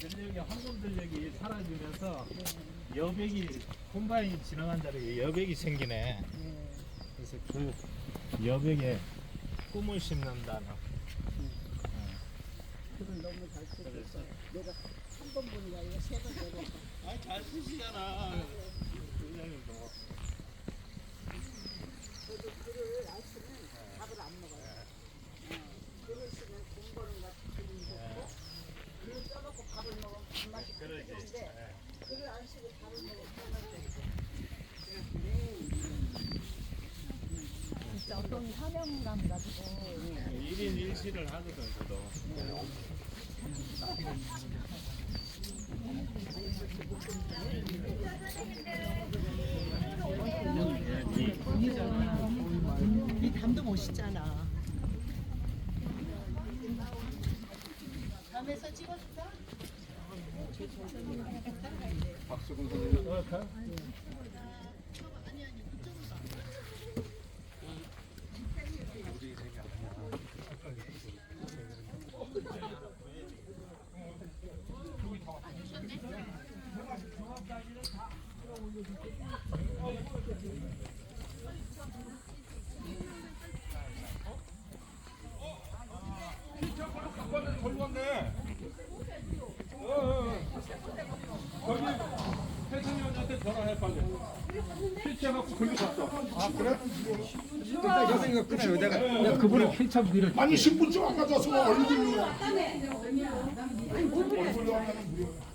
전력이 황금전력이 사라지면서 여백이 콤바인이 지나간 자리에 여백이 생기네. 그래서 그 여백에 꿈을 심는다는. 그걸 너무 잘 쓰고 있어. 내가 한 번 보는 게 아니라 세번 내가 아잘 쓰시잖아. 의장님도. 저도 글을 안 쓰면 밥을 안 먹어요. 어, 글을 쓰면 돈 버는 것 기분이 좋고 글을 써놓고 밥을 먹으면 밥맛이 그러지. 좋은데 글을 안 쓰고 밥을 먹으면 밥맛이 진짜 어떤 사명감 가지고 1인 1실을 하거든, 저도. 이 담도 멋있잖아. 밤에서 찍어줄까? 어, 어, 어. 아. 아니 신분증 안 가져와서 얼굴로 얼굴로 하면.